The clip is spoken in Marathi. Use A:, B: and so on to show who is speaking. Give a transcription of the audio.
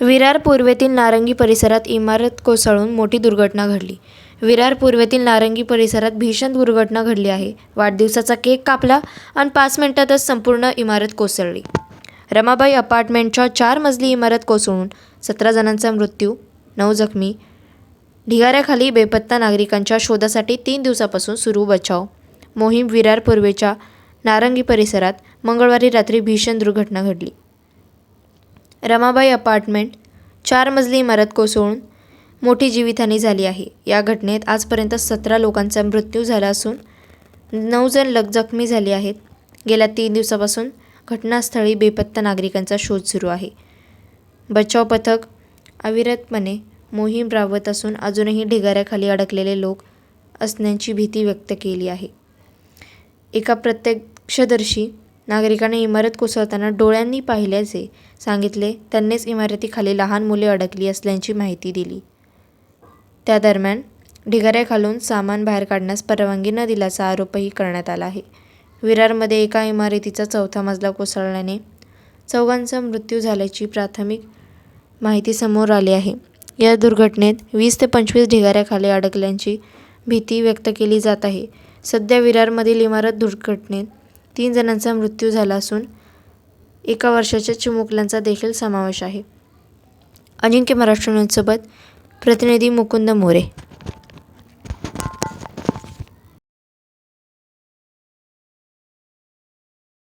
A: विरार पूर्वेतील नारंगी परिसरात इमारत कोसळून मोठी दुर्घटना घडली. विरार पूर्वेतील नारंगी परिसरात भीषण दुर्घटना घडली आहे. वाढदिवसाचा केक कापला आणि पाच मिनिटातच संपूर्ण इमारत कोसळली. रमाबाई अपार्टमेंटच्या चार मजली इमारत कोसळून सतरा जणांचा मृत्यू नऊ जखमी ढिगाऱ्याखाली बेपत्ता नागरिकांच्या शोधासाठी तीन दिवसापासून सुरू बचाव. मोहीम विरार पूर्वेच्या नारंगी परिसरात मंगळवारी रात्री भीषण दुर्घटना घडली. रमाबाई अपार्टमेंट चार मजली इमारत कोसळून मोठी जीवितहानी झाली आहे. या घटनेत आजपर्यंत सतरा लोकांचा मृत्यू झाला असून नऊ जण लग जखमी झाले आहेत. गेल्या तीन दिवसापासून घटनास्थळी बेपत्ता नागरिकांचा शोध सुरू आहे. बचाव पथक अविरतपणे मोहीम राबवत असून अजूनही ढिगाऱ्याखाली अडकलेले लोक असण्याची भीती व्यक्त केली आहे. एका प्रत्यक्षदर्शी नागरिकाने इमारत कोसळताना डोळ्यांनी पाहिल्याचे सांगितले. त्यांनीच इमारतीखाली लहान मुले अडकली असल्याची माहिती दिली. त्या दरम्यान ढिगाऱ्याखालून सामान बाहेर काढण्यास परवानगी न दिल्याचा आरोपही करण्यात आला आहे. विरारमध्ये एका इमारतीचा चौथा मजला कोसळल्याने चौघांचा मृत्यू झाल्याची प्राथमिक माहिती समोर आली आहे. या दुर्घटनेत वीस ते पंचवीस ढिगाऱ्याखाली अडकल्यांची भीती व्यक्त केली जात आहे. सध्या विरारमधील इमारत दुर्घटनेत तीन जणांचा मृत्यू झाला असून एका वर्षाच्या चिमुकल्यांचा देखील समावेश आहे. अजिंक्य महाराष्ट्र न्यूजसोबत प्रतिनिधी मुकुंद मोरे.